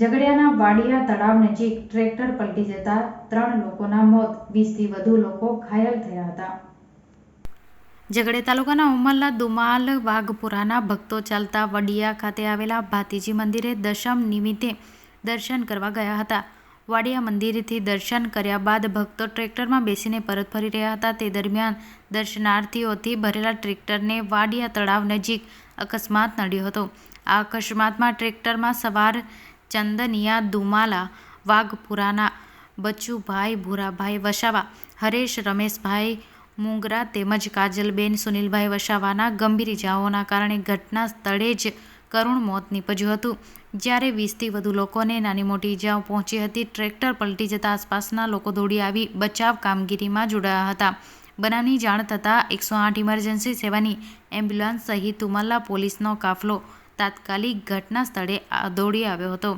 ઝઘડિયાના વાડિયા તળાવ નજીક ટ્રેક્ટર પલટી જતા ત્રણ લોકોના મોત, વીસથી વધુ લોકો ઘાયલ થયા હતા. ઝઘડિયા તાલુકાના ઉમરલા દુમાલ વાઘપુરાના ભક્તો ચાલતા વડિયા ખાતે આવેલા ભાતીજી મંદિરે દશમ નિમિત્તે દર્શન કરવા ગયા હતા. વાડિયા મંદિરથી દર્શન કર્યા બાદ ભક્તો ટ્રેક્ટરમાં બેસીને પરત ફરી રહ્યા હતા. તે દરમિયાન દર્શનાર્થીઓથી ભરેલા ટ્રેક્ટરને વાડિયા તળાવ નજીક અકસ્માત નડ્યો હતો. આ અકસ્માતમાં ટ્રેક્ટરમાં સવાર ચંદનિયા દુમાલા, વાઘપુરાના બચુભાઈ ભૂરાભાઈ વસાવા, હરેશ રમેશભાઈ મુંગરા તેમજ કાજલબેન સુનિલભાઈ વસાવાના ગંભીર ઇજાઓના કારણે ઘટના સ્થળે જ કરુણ મોત નીપજ્યું હતું. જ્યારે વીસથી વધુ લોકોને નાની મોટી ઇજાઓ પહોંચી હતી, ટ્રેક્ટર પલટી જતાં આસપાસના લોકો દોડી આવી બચાવ કામગીરીમાં જોડાયા હતા. બનાવની જાણ થતાં એકસો આઠ ઇમરજન્સી સેવાની એમ્બ્યુલન્સ સહિત ઉમરલા પોલીસનો કાફલો તાત્કાલિક ઘટના સ્થળે દોડી આવ્યો હતો,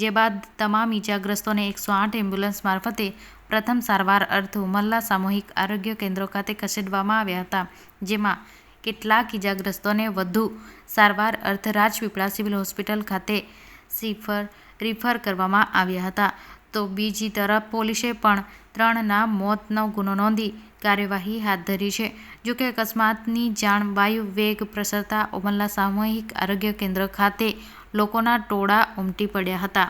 જે બાદ તમામ ઈજાગ્રસ્તોને એકસો આઠ એમ્બ્યુલન્સ મારફતે પ્રથમ સારવાર અર્થ ઉમરલા સામૂહિક આરોગ્ય કેન્દ્રો ખાતે ખસેડવામાં આવ્યા હતા, જેમાં કેટલાક ઈજાગ્રસ્તોને વધુ સારવાર અર્થ રાજપીપળા સિવિલ હોસ્પિટલ ખાતે સિફર, રિફર કરવામાં આવ્યા હતા. તો બીજી તરફ પોલીસે પણ ત્રણના મોતનો ગુનો નોંધી કાર્યવાહી હાથ ધરી છે. જોકે અકસ્માતની જાણ વાયુ વેગ પ્રસરતા ઉમરલા સામૂહિક આરોગ્ય કેન્દ્ર ખાતે લોકોના ટોળા ઉમટી પડ્યા હતા.